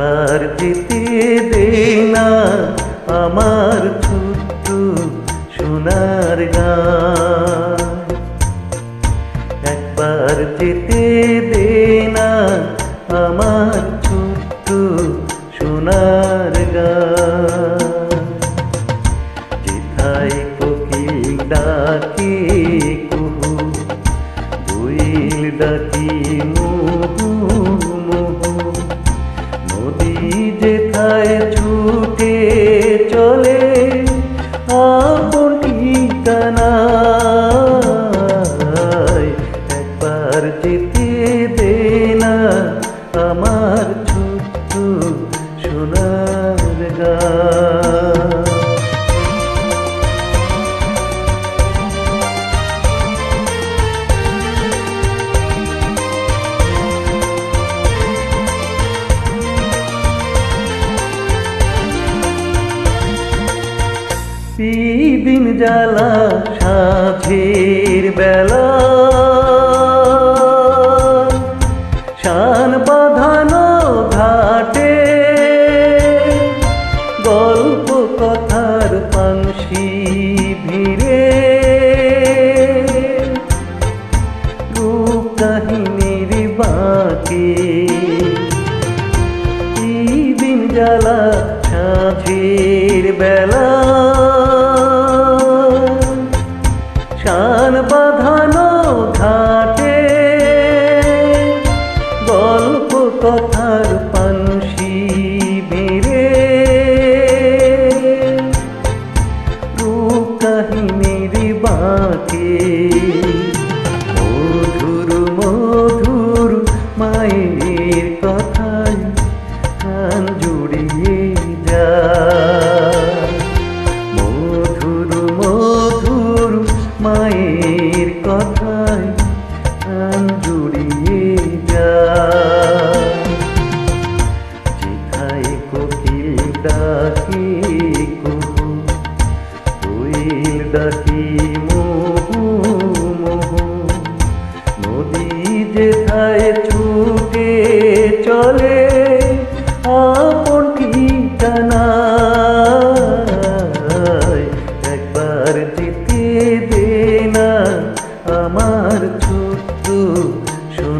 একবার যেতে দে না। আমার ছোট্ট সোনার গান। একবার যেতে দে না আমার ছোট্ট সোনার গান। কোকিল ডাকে যেথায় ছুটে চলে আপন ঠিকানায় একবার যেতে জ্বালা সাঝের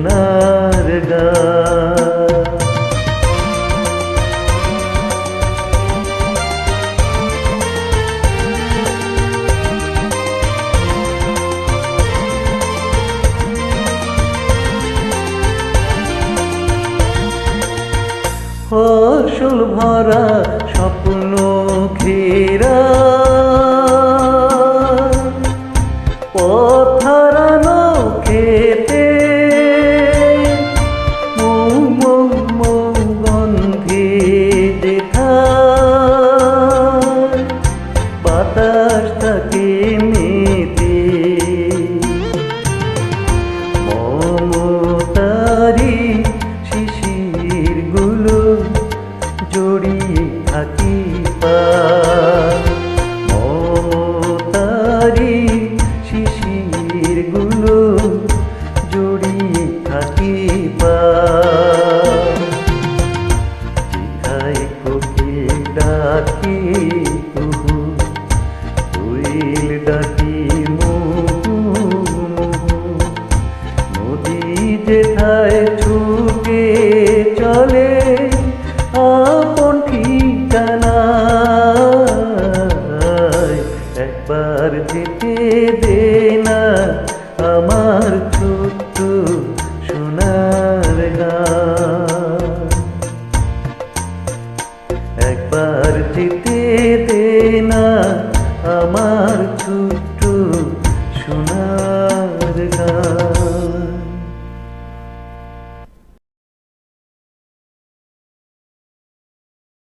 সোনার ফসল ভরা স্বপ্ন ঘেরা মেতে। মমতারি শিশিরগুলো জড়িয়ে থাকি মমতারি শিশিরগুলো জড়িয়ে থাকি ডাকি যেথায় ছুটে চলে আপন ঠিকানা একবার যেতে দে।